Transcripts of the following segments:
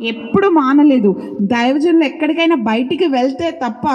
ఎప్పుడు మానలేదు. దైవజనులు ఎక్కడికైనా బయటికి వెళ్తే తప్ప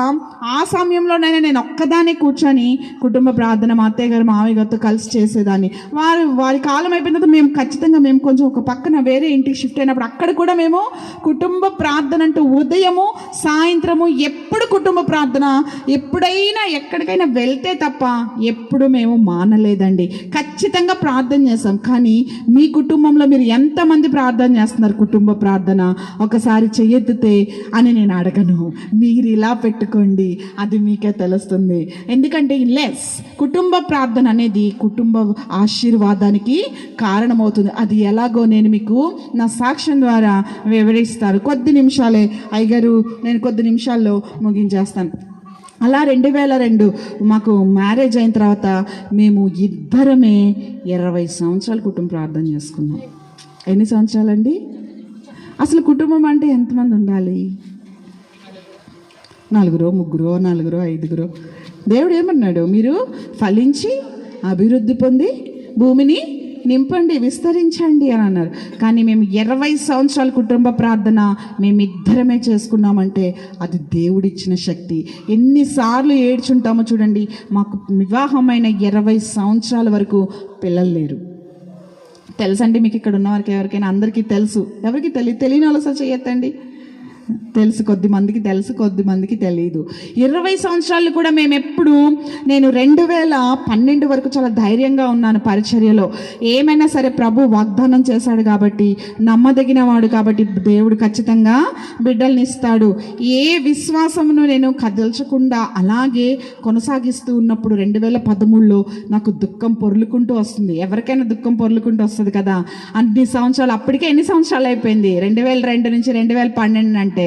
ఆ సమయంలోనైనా నేను ఒక్కదానే కూర్చొని కుటుంబ ప్రార్థన మా అత్తయ్య గారు మావయ్య గారితో కలిసి చేసేదాన్ని. వారు వారి కాలం అయిపోయిన తర్వాత మేము ఖచ్చితంగా మేము కొంచెం ఒక పక్కన వేరే ఇంటికి షిఫ్ట్ అయినప్పుడు అక్కడ కూడా మేము కుటుంబ ప్రార్థన అంటూ ఉదయము సాయంత్రము ఎప్పుడు కుటుంబ ప్రార్థన ఎప్పుడైనా ఎక్కడికైనా వెళ్తే తప్ప ఎప్పుడు మేము మానలేదండి. ఖచ్చితంగా ప్రార్థన చేస్తాం కానీ మీ కుటుంబంలో మీరు ఎంతమంది ప్రార్థన చేస్తున్నారు కుటుంబ ప్రార్థన? ఒకసారి చెయ్యెత్తితే అని నేను అడగను. మీరు ఇలా పెట్టుకోండి అది మీకే తెలుస్తుంది. ఎందుకంటే లెస్ కుటుంబ ప్రార్థన అనేది కుటుంబ ఆశీర్వాదానికి కారణమవుతుంది. అది ఎలాగో నేను మీకు నా సాక్ష్యం ద్వారా వివరిస్తాను కొద్ది నిమిషాలే. అయ్యగారు నేను కొద్ది నిమిషాల్లో ముగించేస్తాను. అలా రెండు వేల రెండు మాకు మ్యారేజ్ అయిన తర్వాత మేము ఇద్దరమే ఇరవై సంవత్సరాలు కుటుంబ ప్రార్థన చేసుకున్నాం. ఎన్ని సంవత్సరాలండి? అసలు కుటుంబం అంటే ఎంతమంది ఉండాలి? నలుగురో ముగ్గురో నలుగురో ఐదుగురో. దేవుడు ఏమన్నాడు? మీరు ఫలించి అభివృద్ధి పొంది భూమిని నింపండి విస్తరించండి అని అన్నారు. కానీ మేము ఇరవై సంవత్సరాల కుటుంబ ప్రార్థన మేమిద్దరమే చేసుకున్నామంటే అది దేవుడిచ్చిన శక్తి. ఎన్నిసార్లు ఏడ్చుంటామో చూడండి. మాకు వివాహమైన ఇరవై సంవత్సరాల వరకు పిల్లలు లేరు. తెలుసండి మీకు ఇక్కడ ఉన్న వారికి ఎవరికైనా అందరికీ తెలుసు. ఎవరికి తెలియ తెలియని వాళ్ళు అసలు చేయొద్దండి. తెలుసు కొద్ది మందికి తెలుసు కొద్ది మందికి తెలియదు ఇరవై సంవత్సరాలు కూడా మేము ఎప్పుడు నేను రెండు వేల పన్నెండు వరకు చాలా ధైర్యంగా ఉన్నాను పరిచర్యలో. ఏమైనా సరే ప్రభు వాగ్దానం చేశాడు కాబట్టి నమ్మదగిన వాడు కాబట్టి దేవుడు ఖచ్చితంగా బిడ్డల్ని ఇస్తాడు. ఏ విశ్వాసమును నేను కదల్చకుండా అలాగే కొనసాగిస్తూ ఉన్నప్పుడు రెండు వేల పదమూడులో నాకు దుఃఖం పొర్లుకుంటూ వస్తుంది. ఎవరికైనా దుఃఖం పొర్లుకుంటూ వస్తుంది కదా. అన్ని సంవత్సరాలు అప్పటికే ఎన్ని సంవత్సరాలు అయిపోయింది? రెండు వేల రెండు నుంచి రెండు వేల పన్నెండు అంటే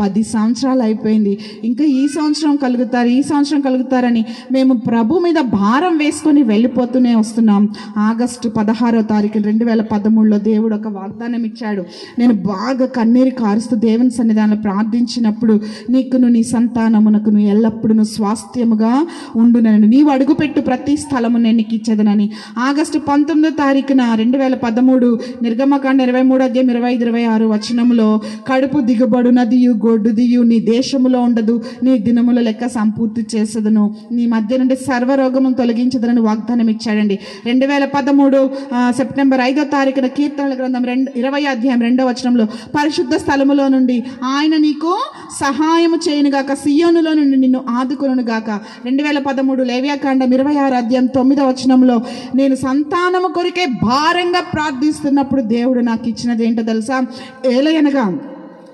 పది సంవత్సరాలు అయిపోయింది. ఇంకా ఈ సంవత్సరం కలుగుతారు ఈ సంవత్సరం కలుగుతారని మేము ప్రభు మీద భారం వేసుకొని వెళ్ళిపోతూనే వస్తున్నాం. ఆగస్టు పదహారో తారీఖు రెండు వేల పదమూడులో దేవుడు ఒక వాగ్దానం ఇచ్చాడు. నేను బాగా కన్నీరు కారుస్తూ దేవుని సన్నిధానంలో ప్రార్థించినప్పుడు నీకును నీ సంతానమునకును ఎల్లప్పుడూ స్వాస్థ్యముగా ఉండునని నీవు అడుగుపెట్టు ప్రతి స్థలము నేను నీకు ఇచ్చేదనని. ఆగస్టు పంతొమ్మిదో తారీఖున రెండు వేల పదమూడు నిర్గమకాండ ఇరవై మూడు అధ్యాయం ఇరవై ఐదు ఇరవై ఆరు వచనములో కడుపు దిగుబడున నదియు గొడ్డుదియు నీ దేశములో ఉండదు నీ దినముల లెక్క సంపూర్తి చేసేదను. నీ మధ్య నుండి సర్వరోగమును తొలగించదనని వాగ్దానం ఇచ్చాడండి. రెండు వేల పదమూడు సెప్టెంబర్ ఐదో తారీఖున కీర్తనల గ్రంథం రెండు ఇరవై అధ్యాయం రెండో వచనంలో పరిశుద్ధ స్థలములో నుండి ఆయన నీకు సహాయము చేయనుగాక సియోనులో నుండి నిన్ను ఆదుకొనుగాక రెండు వేల పదమూడు లేవ్యాకాండం ఇరవై ఆరు అధ్యాయం తొమ్మిదో వచనంలో నేను సంతానము కొరికే భారంగా ప్రార్థిస్తున్నప్పుడు దేవుడు నాకు ఇచ్చినది ఏంటో తెలుసా? ఏలయనగా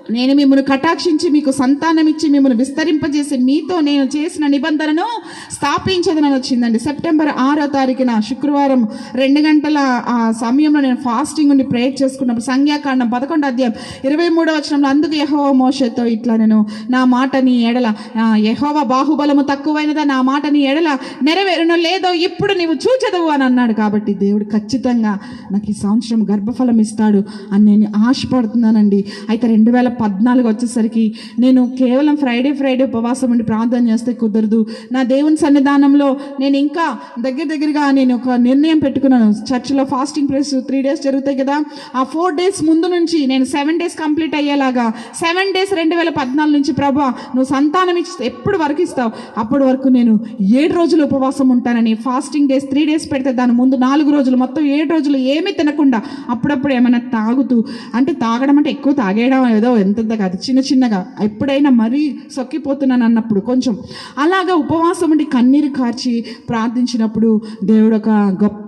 నేను మిమ్మల్ని కటాక్షించి మీకు సంతానం ఇచ్చి మిమ్మల్ని విస్తరింపజేసి మీతో నేను చేసిన నిబంధనను స్థాపించదని వచ్చిందండి. సెప్టెంబర్ ఆరో తారీఖున శుక్రవారం రెండు గంటల ఆ సమయంలో నేను ఫాస్టింగ్ ఉండి ప్రేయర్ చేసుకున్నప్పుడు సంఖ్యాకాండం పదకొండు అధ్యాయం ఇరవై మూడో వచనంలో అందుకు యహోవ మోషతో ఇట్లా నేను నా మాట నీ ఎడల యహోవ బాహుబలము తక్కువైనదా నా మాట నీ ఎడల నెరవేరునో లేదో ఇప్పుడు నీవు చూచదవు అని అన్నాడు. కాబట్టి దేవుడు ఖచ్చితంగా నాకు ఈ సంవత్సరం గర్భఫలం ఇస్తాడు అని నేను ఆశపడుతున్నానండి. అయితే రెండు వేల పద్నాలుగు వచ్చేసరికి నేను కేవలం ఫ్రైడే ఫ్రైడే ఉపవాసం ఉండి ప్రార్థన చేస్తే కుదరదు. నా దేవుని సన్నిధానంలో నేను ఇంకా దగ్గర దగ్గరగా నేను ఒక నిర్ణయం పెట్టుకున్నాను. చర్చిలో ఫాస్టింగ్ ప్రేస్ త్రీ డేస్ జరుగుతాయి కదా. ఆ ఫోర్ డేస్ ముందు నుంచి నేను సెవెన్ డేస్ కంప్లీట్ అయ్యేలాగా సెవెన్ డేస్ రెండు వేల పద్నాలుగు నుంచి ప్రభా నువ్వు సంతానం ఇచ్చి ఎప్పుడు వరకు ఇస్తావు? అప్పటి వరకు నేను ఏడు రోజులు ఉపవాసం ఉంటానని ఫాస్టింగ్ డేస్ త్రీ డేస్ పెడితే దాని ముందు నాలుగు రోజులు మొత్తం ఏడు రోజులు ఏమీ తినకుండా అప్పుడప్పుడు ఏమైనా తాగుతూ అంటే తాగడం అంటే ఎక్కువ తాగేయడం ఏదో ఎంతెంత కాదు చిన్న చిన్నగా ఎప్పుడైనా మరీ సొక్కిపోతున్నాను అన్నప్పుడు కొంచెం అలాగా ఉపవాసం ఉండి కన్నీరు కార్చి ప్రార్థించినప్పుడు దేవుడు ఒక గొప్ప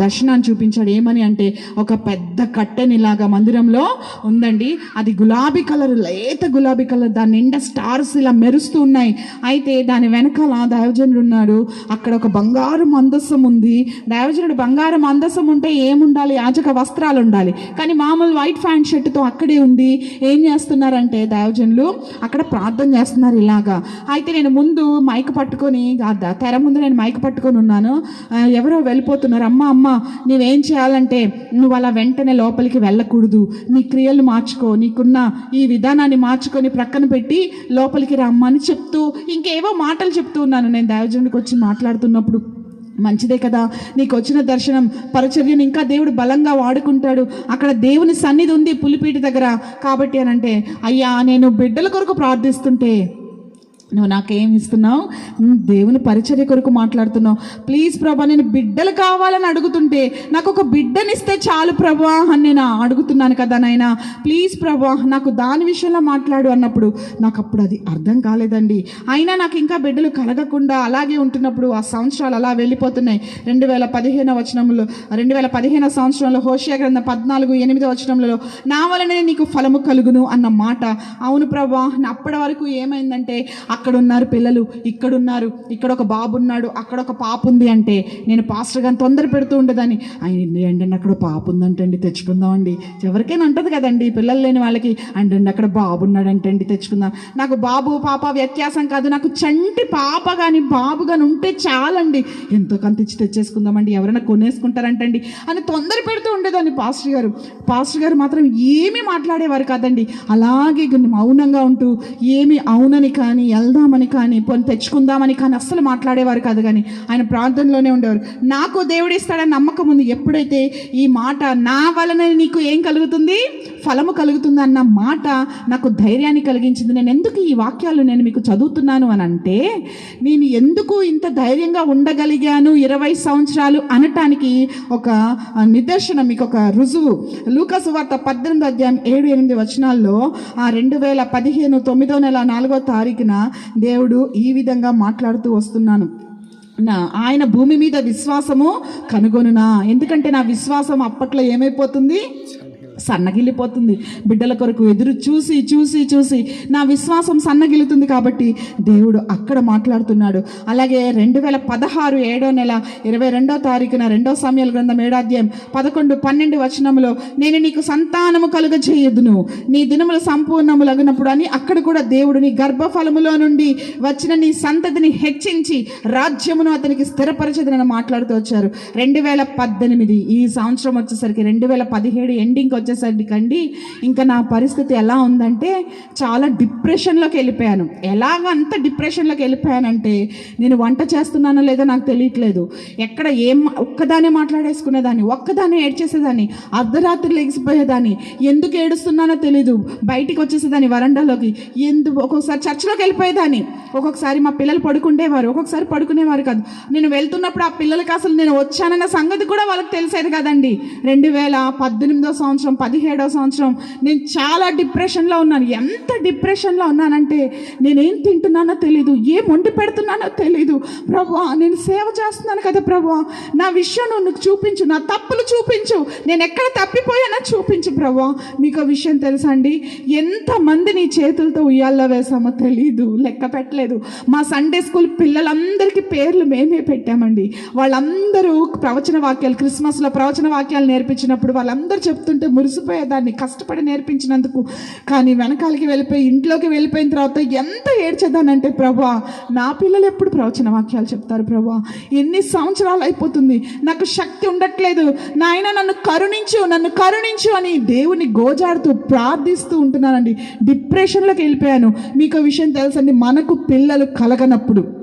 దర్శనాన్ని చూపించాడు. ఏమని అంటే ఒక పెద్ద కట్టెనిలాగా మందిరంలో ఉందండి. అది గులాబీ కలర్ లేత గులాబీ కలర్ దాని నిండా స్టార్స్ ఇలా మెరుస్తూ ఉన్నాయి. అయితే దాని వెనకాల దైవజనుడు ఉన్నాడు. అక్కడ ఒక బంగారు మందస్సం ఉంది. దైవజనుడు బంగారం మందస్సం ఉంటే ఏముండాలి? యాజక వస్త్రాలు ఉండాలి. కానీ మామూలు వైట్ ప్యాంట్ షర్ట్తో అక్కడే ఉండి ఏం చేస్తున్నారంటే దైవజనులు అక్కడ ప్రార్థన చేస్తున్నారు ఇలాగా. అయితే నేను ముందు మైక్ పట్టుకొని తెర ముందు నేను మైక్ పట్టుకొని ఉన్నాను. ఎవరో వెళ్ళిపోతున్నారు. అమ్మ అమ్మ నీవేం చేయాలంటే నువ్వు అలా వెంటనే లోపలికి వెళ్ళకూడదు. నీ క్రియలు మార్చుకో. నీకున్న ఈ విధానాన్ని మార్చుకొని ప్రక్కన పెట్టి లోపలికి రమ్మని చెప్తూ ఇంకేవో మాటలు చెప్తూ ఉన్నాను. నేను దైవజనుడికి వచ్చి మాట్లాడుతున్నప్పుడు మంచిదే కదా. నీకు వచ్చిన దర్శనం పరచర్యను ఇంకా దేవుడు బలంగా వాడుకుంటాడు. అక్కడ దేవుని సన్నిధి ఉంది పులిపీటి దగ్గర. కాబట్టి అని అంటే అయ్యా నేను బిడ్డల కొరకు ప్రార్థిస్తుంటే నువ్వు నాకేం ఇస్తున్నావు? దేవుని పరిచర్య కొరకు మాట్లాడుతున్నావు. ప్లీజ్ ప్రభా నేను బిడ్డలు కావాలని అడుగుతుంటే నాకు ఒక బిడ్డనిస్తే చాలు ప్రభా అని నేను అడుగుతున్నాను కదా నాయన. ప్లీజ్ ప్రభా నాకు దాని విషయంలో మాట్లాడు అన్నప్పుడు నాకు అప్పుడు అది అర్థం కాలేదండి. అయినా నాకు ఇంకా బిడ్డలు కలగకుండా అలాగే ఉంటున్నప్పుడు ఆ సంవత్సరాలు అలా వెళ్ళిపోతున్నాయి. రెండు వేల పదిహేను వచనంలో రెండు వేల పదిహేను సంవత్సరంలో హోషియా గ్రంథం పద్నాలుగు ఎనిమిదో వచనంలో నా వలనే నీకు ఫలము కలుగును అన్న మాట. అవును ప్రభా నా అప్పటి వరకు ఏమైందంటే అక్కడున్నారు పిల్లలు ఇక్కడ ఉన్నారు ఇక్కడ ఒక బాబు ఉన్నాడు అక్కడ ఒక పాప ఉంది అంటే నేను పాస్టర్ గారిని తొందర పెడుతూ ఉండేదాన్ని. ఆయన అండి అక్కడ పాప ఉందంటండి తెచ్చుకుందామండి ఎవరికైనా ఉంటుంది కదండి పిల్లలు లేని వాళ్ళకి. అండి అక్కడ బాబు ఉన్నాడంటండి తెచ్చుకుందాం. నాకు బాబు పాప వ్యత్యాసం కాదు నాకు చంటి పాప కానీ బాబు కానీ ఉంటే చాలండి. ఎంతో కంత ఇచ్చి తెచ్చేసుకుందామండి ఎవరైనా కొనేసుకుంటారంటండి అని తొందర పెడుతూ ఉండేదాన్ని పాస్టర్ గారు. పాస్టర్ గారు మాత్రం ఏమీ మాట్లాడేవారు కాదండి. అలాగే మౌనంగా ఉంటూ ఏమి అవునని కానీ వెళ్దామని కానీ పోనీ తెచ్చుకుందామని కానీ అస్సలు మాట్లాడేవారు కాదు కానీ ఆయన ప్రార్థనలోనే ఉండేవారు. నాకు దేవుడు ఇస్తాడని నమ్మకం ఉంది. ఎప్పుడైతే ఈ మాట నా వలన నీకు ఏం కలుగుతుంది? ఫలము కలుగుతుంది అన్న మాట నాకు ధైర్యాన్ని కలిగించింది. నేను ఎందుకు ఈ వాక్యాలు నేను మీకు చదువుతున్నాను అని అంటే నేను ఎందుకు ఇంత ధైర్యంగా ఉండగలిగాను ఇరవై సంవత్సరాలు అనటానికి ఒక నిదర్శనం మీకు ఒక రుజువు. లూకసు వార్త పద్దెనిమిది అధ్యాయం ఏడు ఎనిమిది వచనాల్లో ఆ రెండు వేల పదిహేను తొమ్మిదో నెల నాలుగో తారీఖున దేవుడు ఈ విధంగా మాట్లాడుతూ వస్తున్నాను. నా ఆయన భూమి మీద విశ్వాసము కనుగొనునా? ఎందుకంటే నా విశ్వాసం అప్పట్లో ఏమైపోతుంది? సన్నగిల్లిపోతుంది. బిడ్డల కొరకు ఎదురు చూసి చూసి చూసి నా విశ్వాసం సన్నగిలుతుంది కాబట్టి దేవుడు అక్కడ మాట్లాడుతున్నాడు. అలాగే రెండు వేల పదహారు ఏడో నెల ఇరవై రెండో తారీఖున రెండో సమయాల గ్రంథం ఏడాధ్యాయం పదకొండు పన్నెండు వచనములో నేను నీకు సంతానము కలుగజేయదును. నీ దినములు సంపూర్ణములగినప్పుడు అని అక్కడ కూడా దేవుడు నీ గర్భఫలములో నుండి వచ్చిన నీ సంతతిని హెచ్చించి రాజ్యమును అతనికి స్థిరపరచదని మాట్లాడుతూ వచ్చారు. రెండు వేల పద్దెనిమిది ఈ సంవత్సరం వచ్చేసరికి రెండు వేల పదిహేడు ఎండింగ్ వచ్చే అండి ఇంకా నా పరిస్థితి ఎలా ఉందంటే చాలా డిప్రెషన్లోకి వెళ్ళిపోయాను. ఎలాగ అంత డిప్రెషన్లోకి వెళ్ళిపోయానంటే నేను వంట చేస్తున్నానో లేదో నాకు తెలియట్లేదు. ఎక్కడ ఏం ఒక్కదానే మాట్లాడేసుకునేదాన్ని ఒక్కదానే ఏడ్చేసేదాన్ని అర్ధరాత్రి లెగిసిపోయేదాన్ని ఎందుకు ఏడుస్తున్నానో తెలీదు. బయటికి వచ్చేసేదాన్ని వరండాలోకి ఎందుకు ఒక్కొక్కసారి చర్చిలోకి వెళ్ళిపోయేదాన్ని. ఒక్కొక్కసారి మా పిల్లలు పడుకుండేవారు ఒక్కొక్కసారి పడుకునేవారు కాదు. నేను వెళ్తున్నప్పుడు ఆ పిల్లలకి అసలు నేను వచ్చానన్న సంగతి కూడా వాళ్ళకి తెలిసేది కదండి. రెండు వేల పద్దెనిమిదో సంవత్సరం పదిహేడో సంవత్సరం నేను చాలా డిప్రెషన్లో ఉన్నాను. ఎంత డిప్రెషన్లో ఉన్నానంటే నేనేం తింటున్నానో తెలీదు ఏం వండి పెడుతున్నానో తెలీదు. ప్రభు నేను సేవ చేస్తున్నాను కదా ప్రభు నా విషయం నువ్వు చూపించు నా తప్పులు చూపించు. నేను ఎక్కడ తప్పిపోయానో చూపించు ప్రభు. మీకు విషయం తెలుసా అండి? ఎంతమంది నీ చేతులతో ఉయ్యాల్లో వేసామో తెలీదు లెక్క పెట్టలేదు. మా సండే స్కూల్ పిల్లలందరికీ పేర్లు మేమే పెట్టామండి. వాళ్ళందరూ ప్రవచన వాక్యాలు క్రిస్మస్లో ప్రవచన వాక్యాలు నేర్పించినప్పుడు వాళ్ళందరూ చెప్తుంటే మురిసిపోయేదాన్ని కష్టపడి నేర్పించినందుకు కానీ వెనకాలకి వెళ్ళిపోయి ఇంట్లోకి వెళ్ళిపోయిన తర్వాత ఎంత ఏడ్చేదానంటే ప్రభా నా పిల్లలు ఎప్పుడు ప్రవచన వాక్యాలు చెప్తారు ప్రభా? ఎన్ని సంవత్సరాలు అయిపోతుంది నాకు శక్తి ఉండట్లేదు నాయన నన్ను కరుణించు నన్ను కరుణించు అని దేవుని గోజాడుతూ ప్రార్థిస్తూ ఉంటున్నానండి. డిప్రెషన్లోకి వెళ్ళిపోయాను. మీకు విషయం తెలుసండి మనకు పిల్లలు కలగనప్పుడు.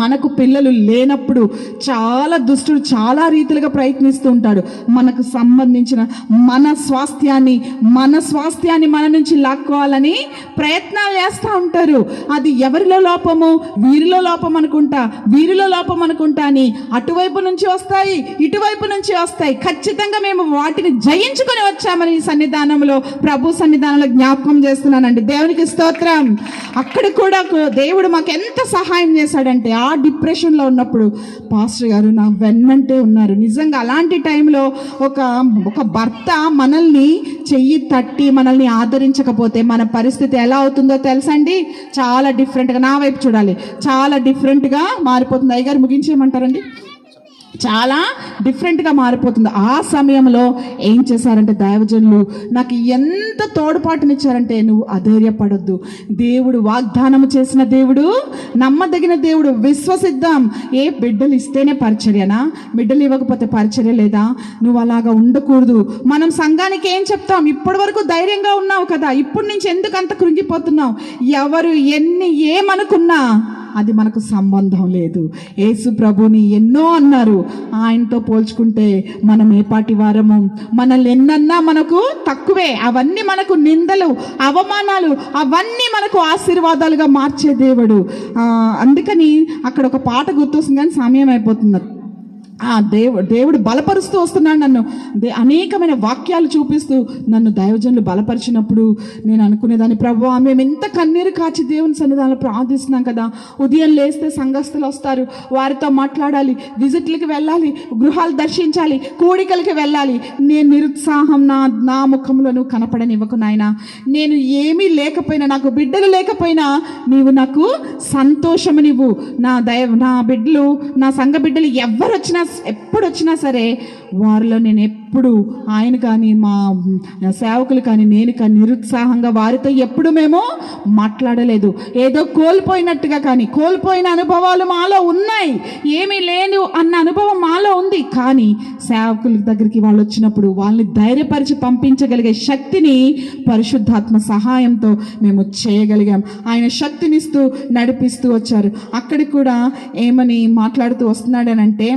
మనకు పిల్లలు లేనప్పుడు చాలా దుష్టుడు చాలా రీతిలుగా ప్రయత్నిస్తూ ఉంటాడు. మనకు సంబంధించిన మన స్వాస్థ్యాన్ని మన స్వాస్థ్యాన్ని మన నుంచి లాక్కోవాలని ప్రయత్నాలు చేస్తూ ఉంటారు. అది ఎవరిలో లోపము వీరిలో లోపం అనుకుంటా వీరిలో లోపం అనుకుంటా అని అటువైపు నుంచి వస్తాయి ఇటువైపు నుంచి వస్తాయి. ఖచ్చితంగా మేము వాటిని జయించుకొని వచ్చామని సన్నిధానంలో ప్రభు సన్నిధానంలో జ్ఞాపకం చేస్తున్నానండి. దేవునికి స్తోత్రం. అక్కడ కూడా దేవుడు మాకు ఎంత సహాయం చేశాడంటే ఆ డిప్రెషన్లో ఉన్నప్పుడు పాస్టర్ గారు నా వెన్నంటే ఉన్నారు. నిజంగా అలాంటి టైంలో ఒక ఒక భర్త మనల్ని చెయ్యి తట్టి మనల్ని ఆదరించకపోతే మన పరిస్థితి ఎలా అవుతుందో తెలుసండి? చాలా డిఫరెంట్గా నా వైపు చూడాలి. చాలా డిఫరెంట్గా మారిపోతుంది. అయ్యగారు ముగించేయమంటారండి? చాలా డిఫరెంట్గా మారిపోతుంది. ఆ సమయంలో ఏం చేశారంటే దైవజనులు నాకు ఎంత తోడ్పాటునిచ్చారంటే నువ్వు అధైర్యపడొద్దు. దేవుడు వాగ్దానం చేసిన దేవుడు నమ్మదగిన దేవుడు విశ్వసిద్దాం. ఏ బిడ్డలు ఇస్తేనే పరిచర్యనా? బిడ్డలు ఇవ్వకపోతే పరిచర్య లేదా? నువ్వు అలాగా ఉండకూడదు. మనం సంఘానికి ఏం చెప్తాం? ఇప్పటి వరకు ధైర్యంగా ఉన్నావు కదా. ఇప్పటి నుంచి ఎందుకు అంత కృంగిపోతున్నావు? ఎవరు ఎన్ని ఏమనుకున్నా అది మనకు సంబంధం లేదు. యేసు ప్రభుని ఎన్నో అన్నారు. ఆయనతో పోల్చుకుంటే మనం ఏపాటి వారము? మనల్ని ఎన్నన్నా మనకు తక్కువే. అవన్నీ మనకు నిందలు అవమానాలు అవన్నీ మనకు ఆశీర్వాదాలుగా మార్చే దేవుడు. అందుకని అక్కడ ఒక పాట గుర్తొస్తుంది కానీ సమయం అయిపోతుంది ఆ దేవు దేవుడు బలపరుస్తూ వస్తున్నాడు నన్ను. దే అనేకమైన వాక్యాలు చూపిస్తూ నన్ను దైవజనులు బలపరిచినప్పుడు నేను అనుకునేదాన్ని ప్రభు మేము ఎంత కన్నీరు కాచి దేవుని సన్నిధానం ప్రార్థిస్తున్నాం కదా. ఉదయం లేస్తే సంఘస్థులు వస్తారు. వారితో మాట్లాడాలి విజిట్లకి వెళ్ళాలి గృహాలు దర్శించాలి కోడికలకి వెళ్ళాలి. నేను నిరుత్సాహం నా నా ముఖంలో నువ్వు కనపడనివ్వకు నాయన. నేను ఏమీ లేకపోయినా నాకు బిడ్డలు లేకపోయినా నీవు నాకు సంతోషమునివ్వు. నా దయ నా బిడ్డలు నా సంఘ బిడ్డలు ఎవరు వచ్చినా ఎప్పుడు వచ్చినా సరే వారిలో నేను ఎప్పుడు ఆయన కానీ మా సేవకులు కానీ నేను కానీ నిరుత్సాహంగా వారితో ఎప్పుడు మేము మాట్లాడలేదు. ఏదో కోల్పోయినట్టుగా కానీ కోల్పోయిన అనుభవాలు మాలో ఉన్నాయి. ఏమీ లేదు అన్న అనుభవం మాలో ఉంది. కానీ సేవకుల దగ్గరికి వాళ్ళు వచ్చినప్పుడు వాళ్ళని ధైర్యపరిచి పంపించగలిగే శక్తిని పరిశుద్ధాత్మ సహాయంతో మేము చేయగలిగాం. ఆయన శక్తినిస్తూ నడిపిస్తూ వచ్చారు. అక్కడికి కూడా ఏమని మాట్లాడుతూ వస్తున్నాడనంటే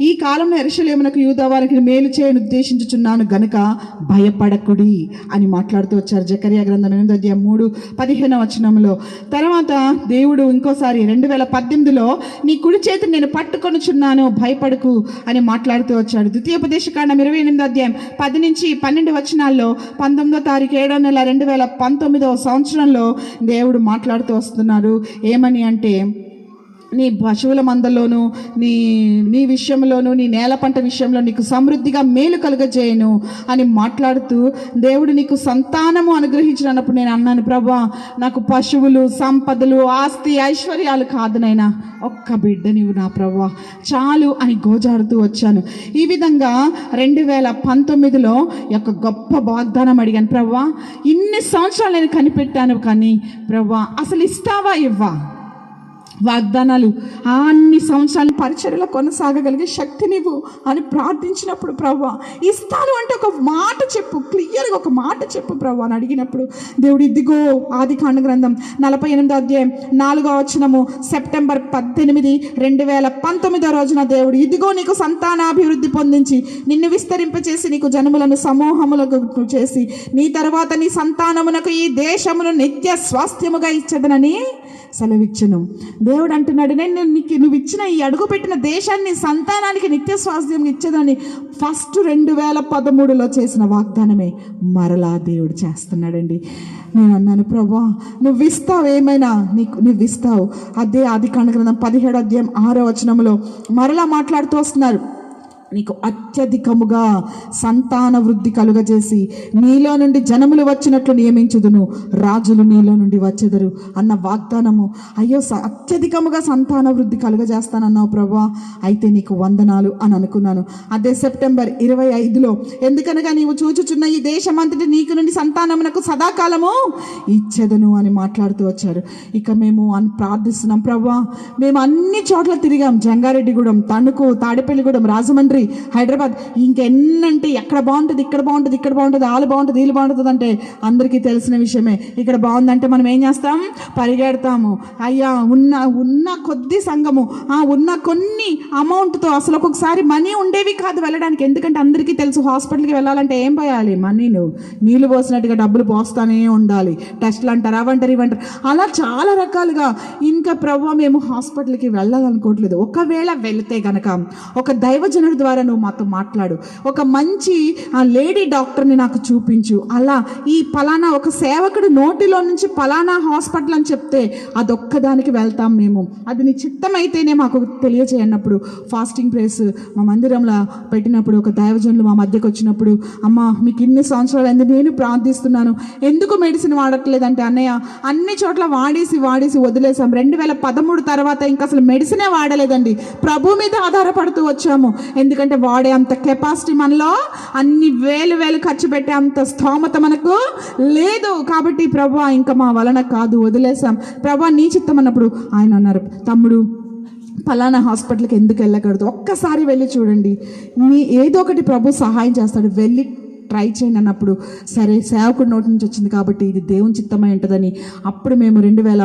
ఈ కాలంలో ఎరసలేమునకు యూదా వారికి మేలు చేయని ఉద్దేశించుచున్నాను గనుక భయపడకుడి అని మాట్లాడుతూ వచ్చారు. జకరియా గ్రంథం ఎనిమిది అధ్యాయం మూడు పదిహేను వచనంలో. తర్వాత దేవుడు ఇంకోసారి రెండు వేల పద్దెనిమిదిలో నీ కుడి చేతిని నేను పట్టుకొనుచున్నాను భయపడకు అని మాట్లాడుతూ వచ్చాడు. ద్వితీయోపదేశ కాండం ఇరవై ఎనిమిది అధ్యాయం పది నుంచి పన్నెండు వచనాల్లో పంతొమ్మిదో తారీఖు ఏడో నెల రెండు వేల పంతొమ్మిదవ సంవత్సరంలో దేవుడు మాట్లాడుతూ వస్తున్నారు ఏమని అంటే నీ పశువుల మందలోను నీ నీ విషయంలోను నీ నేల పంట విషయంలో నీకు సమృద్ధిగా మేలు కలుగజేయను అని మాట్లాడుతూ దేవుడు నీకు సంతానము అనుగ్రహించినప్పుడు నేను అన్నాను ప్రభా నాకు పశువులు సంపదలు ఆస్తి ఐశ్వర్యాలు కాదునైనా ఒక్క బిడ్డ నీవు నా ప్రభా. చాలు అని గోజాడుతూ వచ్చాను. ఈ విధంగా రెండు వేల పంతొమ్మిదిలో యొక్క గొప్ప వాగ్దానం అడిగాను ప్రభా ఇన్ని సంవత్సరాలు నేను కనిపెట్టాను కానీ ప్రభా అసలు ఇస్తావా ఇవ్వా? వాగ్దానాలు అన్ని సంవత్సరాలు పరిచర్యలో కొనసాగగలిగే శక్తినివ్వు అని ప్రార్థించినప్పుడు ప్రభా ఇస్తాను అంటే ఒక మాట చెప్పు క్లియర్గా ఒక మాట చెప్పు ప్రభా అని అడిగినప్పుడు దేవుడు ఇదిగో ఆది కాండ గ్రంథం నలభై ఎనిమిదో అధ్యాయం నాలుగో వచనము సెప్టెంబర్ పద్దెనిమిది రెండు వేల పంతొమ్మిదో రోజున దేవుడు ఇదిగో నీకు సంతానాభివృద్ధి పొందించి నిన్ను విస్తరింపచేసి నీకు జనములను సమూహములకు చేసి నీ తర్వాత నీ సంతానమునకు ఈ దేశమును నిత్య స్వాస్థ్యముగా ఇచ్చదనని సెలవిచ్చను. దేవుడు అంటున్నాడు నేను నీకు నువ్వు ఇచ్చిన ఈ అడుగు పెట్టిన దేశాన్ని సంతానానికి నిత్య స్వాస్థ్యం ఇచ్చేదని ఫస్ట్ రెండు వేల పదమూడులో చేసిన వాగ్దానమే మరలా దేవుడు చేస్తున్నాడండి. నేను అన్నాను ప్రభా నువ్వు ఇస్తావు ఏమైనా? నీకు నువ్వు ఇస్తావు. అదే ఆది కాండ గ్రంథం పదిహేడు అధ్యాయం ఆరో వచనంలో మరలా మాట్లాడుతూ వస్తున్నారు. నీకు అత్యధికముగా సంతాన వృద్ధి కలుగజేసి నీలో నుండి జనములు వచ్చినట్లు నియమించుదును. రాజులు నీలో నుండి వచ్చెదరు అన్న వాగ్దానము. అయ్యో స- అత్యధికముగా సంతాన వృద్ధి కలుగజేస్తానన్నావు ప్రభా. అయితే నీకు వందనాలు అని అనుకున్నాను. అదే సెప్టెంబర్ ఇరవై ఐదులో ఎందుకనగా నీవు చూచుచున్న ఈ దేశమంతటి నీకు నుండి సంతానమునకు సదాకాలము ఇచ్చెదను అని మాట్లాడుతూ వచ్చారు ఇక మేము అని ప్రార్థిస్తున్నాం ప్రభా మేము అన్ని చోట్ల తిరిగాం. జంగారెడ్డిగూడెం తణుకు తాడేపల్లిగూడెం రాజమండ్రి హైదరాబాద్ ఇంకెన్నంటే ఎక్కడ బాగుంటుంది ఇక్కడ బాగుంటుంది ఇక్కడ బాగుంటుంది వాళ్ళు బాగుంటుంది వీళ్ళు బాగుంటుంది అంటే అందరికీ తెలిసిన విషయమే. ఇక్కడ బాగుందంటే మనం ఏం చేస్తాం? పరిగెడతాము. అయ్యా ఉన్న ఉన్న కొద్ది సంఘము ఆ ఉన్న కొన్ని అమౌంట్తో అసలు ఒక్కొక్కసారి మనీ ఉండేవి కాదు వెళ్ళడానికి. ఎందుకంటే అందరికీ తెలుసు హాస్పిటల్కి వెళ్ళాలంటే ఏం పోయాలి? మనీ నువ్వు నీళ్ళు పోసినట్టుగా డబ్బులు పోస్తానే ఉండాలి. టెస్ట్లు అంటారు అవంటారు ఇవంటారు. అలా చాలా రకాలుగా ఇంకా ప్రభావ మేము హాస్పిటల్కి వెళ్ళాలనుకోవట్లేదు. ఒకవేళ వెళితే గనక ఒక దైవజనుడి ద్వారా నువ్వు మాతో మాట్లాడు. ఒక మంచి ఆ లేడీ డాక్టర్ని నాకు చూపించు. అలా ఈ పలానా ఒక సేవకుడు నోటిలో నుంచి పలానా హాస్పిటల్ అని చెప్తే అదొక్కదానికి వెళ్తాం మేము. అది నీ చిత్తమైతేనే మాకు తెలియజేయనప్పుడు ఫాస్టింగ్ ప్రేస్ మా మందిరంలో పెట్టినప్పుడు ఒక దైవజనులు మా మధ్యకు వచ్చినప్పుడు అమ్మ మీకు ఇన్ని సంవత్సరాలు అయింది నేను ప్రార్థిస్తున్నాను. ఎందుకు మెడిసిన్ వాడట్లేదంటే అన్నయ్య అన్ని చోట్ల వాడేసి వాడేసి వదిలేసాం రెండు వేల పదమూడు తర్వాత ఇంకా అసలు మెడిసినే వాడలేదండి. ప్రభు మీద ఆధారపడుతూ వచ్చాము. ఎందుకంటే ఎందుకంటే వాడే అంత కెపాసిటీ మనలో అన్ని వేలు వేలు ఖర్చు పెట్టే అంత స్తోమత మనకు లేదు. కాబట్టి ప్రభు ఇంకా మా వలన కాదు వదిలేసాం ప్రభు నీ చిత్తం అన్నప్పుడు ఆయన అన్నారు తమ్ముడు పలానా హాస్పిటల్కి ఎందుకు వెళ్ళకూడదు? ఒక్కసారి వెళ్ళి చూడండి. మీ ఏదో ఒకటి ప్రభు సహాయం చేస్తాడు. వెళ్ళి ట్రై చేయండి అన్నప్పుడు సరే సేవకుడి నోటి నుంచి వచ్చింది కాబట్టి ఇది దేవుని చిత్తమై ఉంటుందని అప్పుడు మేము రెండు వేల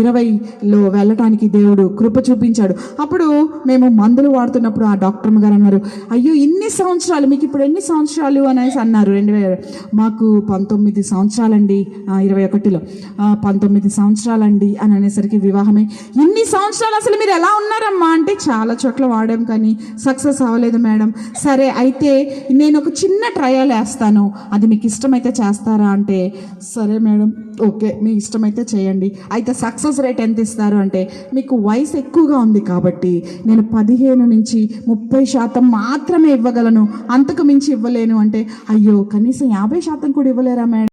ఇరవైలో వెళ్ళటానికి దేవుడు కృప చూపించాడు. అప్పుడు మేము మందులు వాడుతున్నప్పుడు ఆ డాక్టర్ గారు అన్నారు అయ్యో ఇన్ని సంవత్సరాలు మీకు ఇప్పుడు ఎన్ని సంవత్సరాలు? అనేసి అన్నారు. రెండు వేల మాకు పంతొమ్మిది సంవత్సరాలండి ఇరవై ఒకటిలో. పంతొమ్మిది సంవత్సరాలండి అని అనేసరికి వివాహమే. ఇన్ని సంవత్సరాలు అసలు మీరు ఎలా ఉన్నారమ్మా? అంటే చాలా చోట్ల వాడాం కానీ సక్సెస్ అవ్వలేదు మేడం. సరే అయితే నేను ఒక చిన్న ట్రయల్ లేస్తాను అది మీకు ఇష్టమైతే చేస్తారా అంటే సరే మేడం ఓకే మీ ఇష్టమైతే చేయండి. అయితే సక్సెస్ రేట్ ఎంత ఇస్తారు అంటే మీకు వయసు ఎక్కువగా ఉంది కాబట్టి నేను పదిహేను నుంచి ముప్పై శాతం మాత్రమే ఇవ్వగలను. అంతకు మించి ఇవ్వలేను అంటే అయ్యో కనీసం యాభై శాతం కూడా ఇవ్వలేరా మేడం?